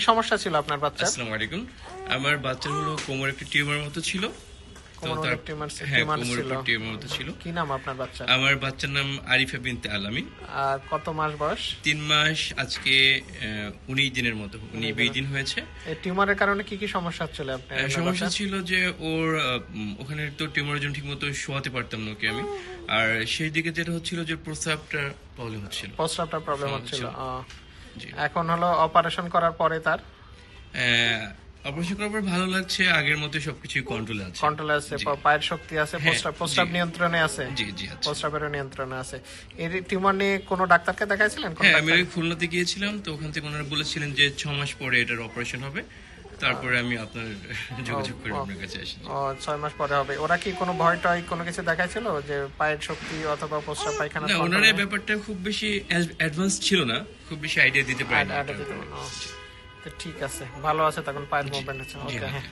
সমস্যা ছিল আপনার বাচ্চার? আসসালামু আলাইকুম। আমার বাচ্চার হলো কোমর একটি টিউমার মতো ছিল। ছিল- হ্যাঁ ছিল। টিউমার ছিল। কি নাম আপনার বাচ্চা আমার বাচ্চার নাম আরিফা বিনতে আলামিন। আর কত মাস বয়স? তিন মাস আজকে উনিশ দিনের মতো উনি বিশ দিন হয়েছে। টিউমারের কারণে কি কি সমস্যা হচ্ছিল আপনার সমস্যা ছিল যে ওর ওখানে তো টিউমারের জন্য ঠিক মতো শোয়াতে পারতাম না ওকে আমি। আর সেই দিকে যেটা হচ্ছিল যে প্রস্রাবটা প্রবলেম হচ্ছিল। প্রস্রাবটা প্রবলেম হচ্ছিল ছিল। আহ, জি এখন হলো অপারেশন করার পরে তার? অপারেশন করার পর ভালো লাগছে আগের মতো সবকিছু কন্ট্রোলে আছে। কন্ট্রোল আছে পায়ের শক্তি আছে হ্যাঁ, প্রস্রাব প্রস্রাব নিয়ন্ত্রণে আছে। জি জি আছে। প্রস্রাবের নিয়ন্ত্রণে আছে। এর টিউমার নিয়ে কোনো ডাক্তারকে দেখাইছিলেন? হ্যাঁ আমি ওই খুলনাতে গিয়েছিলাম তো ওখান থেকে ওনারা বলেছিলেন যে ছ মাস পরে এটার অপারেশন হবে। তারপরে আমি আপনার যোগাযোগ করে আপনার কাছে আসি। ও ছয় মাস পরে হবে। ওরা কি কোনো ভয় টয় কোনো কিছু দেখাইছিল? যে পায়ের শক্তি অথবা প্রস্রাব পায়খানা না ওনারে এই ব্যাপারটা খুব বেশি অ্যাডভান্স ছিল না। খুব বেশি আইডিয়া দিতে ও। তো ঠিক আছে। ভালো আছে তখন পায়ের মুভমেন্ট আছে ওকে। হ্যাঁ।